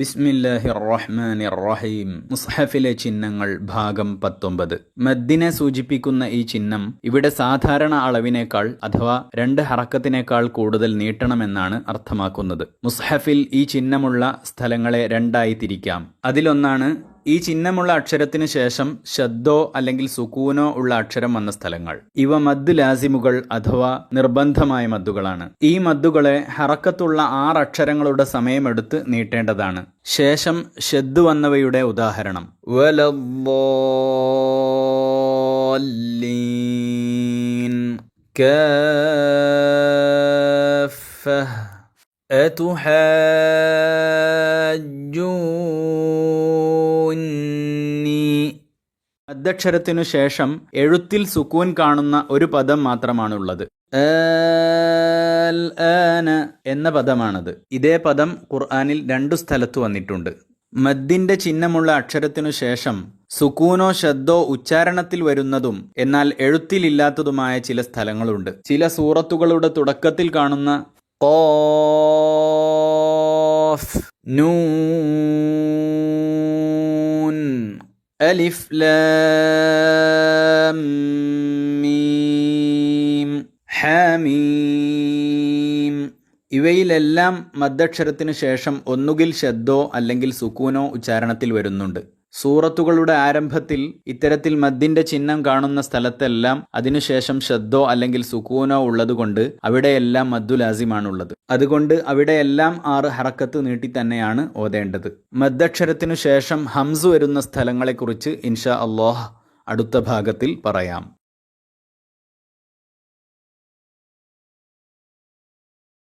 ബിസ്മില്ലാഹി റഹ്മാനിർ റഹീം മുസ്ഹഫിലെ ചിഹ്നങ്ങൾ ഭാഗം പത്തൊമ്പത്. മദ്ദിനെ സൂചിപ്പിക്കുന്ന ഈ ചിഹ്നം ഇവിടെ സാധാരണ അളവിനേക്കാൾ അഥവാ രണ്ട് ഹറക്കത്തിനേക്കാൾ കൂടുതൽ നീട്ടണമെന്നാണ് അർത്ഥമാക്കുന്നത്. മുസ്ഹഫിൽ ഈ ചിഹ്നമുള്ള സ്ഥലങ്ങളെ രണ്ടായി തിരിക്കാം. അതിലൊന്നാണ് ഈ ചിഹ്നമുള്ള അക്ഷരത്തിന് ശേഷം ശബ്ദോ അല്ലെങ്കിൽ സുക്കൂനോ ഉള്ള അക്ഷരം വന്ന സ്ഥലങ്ങൾ ഇവ മദ് ലാസിമുകൾ അഥവാ നിർബന്ധമായ മദ്ദുകളാണ് ഈ മദ്ദുകളെ ഹറക്കത്തുള്ള ആറ് അക്ഷരങ്ങളുടെ സമയമെടുത്ത് നീട്ടേണ്ടതാണ് ശേഷം ഷെദ് വന്നവയുടെ ഉദാഹരണം വലദ്ദാല്ലീൻ كافة أتحاجوني അദ്ദക്ഷരത്തിനു ശേഷം എഴുത്തിൽ സുക്കൂൻ കാണുന്ന ഒരു പദം മാത്രമാണുള്ളത്. എന്ന പദമാണത്. ഇതേ പദം ഖുർആനിൽ രണ്ടു സ്ഥലത്ത് വന്നിട്ടുണ്ട്. മദ്ദിന്റെ ചിഹ്നമുള്ള അക്ഷരത്തിനു ശേഷം സുക്കൂനോ ശബ്ദോ ഉച്ചാരണത്തിൽ വരുന്നതും എന്നാൽ എഴുത്തിലില്ലാത്തതുമായ ചില സ്ഥലങ്ങളുണ്ട്. ചില സൂറത്തുകളുടെ തുടക്കത്തിൽ കാണുന്ന കോ നൂൻ അലിഫ് ലാം മീം ഹാമീം. ഇവയിലെല്ലാം മദ്ദക്ഷരത്തിനു ശേഷം ഒന്നുകിൽ ശബ്ദോ അല്ലെങ്കിൽ സുക്കൂനോ ഉച്ചാരണത്തിൽ വരുന്നുണ്ട്. സൂറത്തുകളുടെ ആരംഭത്തിൽ ഇത്തരത്തിൽ മദ്ദിന്റെ ചിഹ്നം കാണുന്ന സ്ഥലത്തെല്ലാം അതിനുശേഷം ശബ്ദോ അല്ലെങ്കിൽ സുക്കൂനോ ഉള്ളതുകൊണ്ട് അവിടെയെല്ലാം മദ്ദു ലാസിമാണുള്ളത്. അതുകൊണ്ട് അവിടെയെല്ലാം ആറ് ഹറക്കത്ത് നീട്ടി തന്നെയാണ് ഓതേണ്ടത്. മദ്ദക്ഷരത്തിനു ശേഷം ഹംസ് വരുന്ന സ്ഥലങ്ങളെക്കുറിച്ച് ഇൻഷാ അള്ളാഹ് അടുത്ത ഭാഗത്തിൽ പറയാം.